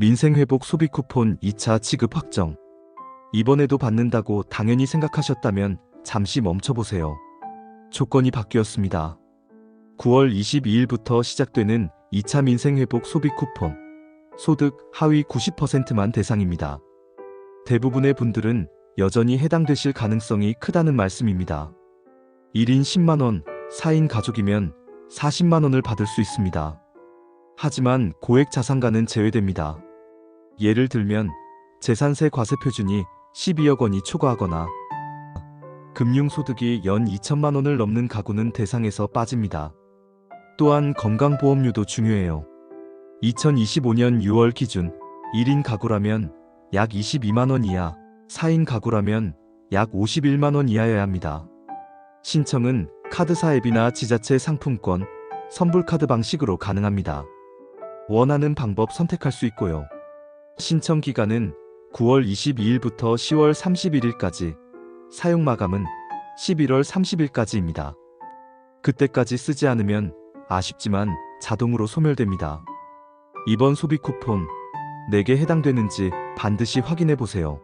민생회복 소비 쿠폰 2차 지급 확정. 이번에도 받는다고 당연히 생각하셨다면 잠시 멈춰보세요. 조건이 바뀌었습니다. 9월 22일부터 시작되는 2차 민생회복 소비 쿠폰. 소득 하위 90%만 대상입니다. 대부분의 분들은 여전히 해당되실 가능성이 크다는 말씀입니다. 1인 10만원, 4인 가족이면 40만원을 받을 수 있습니다. 하지만 고액 자산가는 제외됩니다. 예를 들면 재산세 과세 표준이 12억 원이 초과하거나 금융소득이 연 2천만 원을 넘는 가구는 대상에서 빠집니다. 또한 건강보험료도 중요해요. 2025년 6월 기준 1인 가구라면 약 22만 원 이하, 4인 가구라면 약 51만 원 이하여야 합니다. 신청은 카드사 앱이나 지자체 상품권, 선불카드 방식으로 가능합니다. 원하는 방법 선택할 수 있고요. 신청 기간은 9월 22일부터 10월 31일까지, 사용 마감은 11월 30일까지입니다. 그때까지 쓰지 않으면 아쉽지만 자동으로 소멸됩니다. 이번 소비 쿠폰 내게 해당되는지 반드시 확인해 보세요.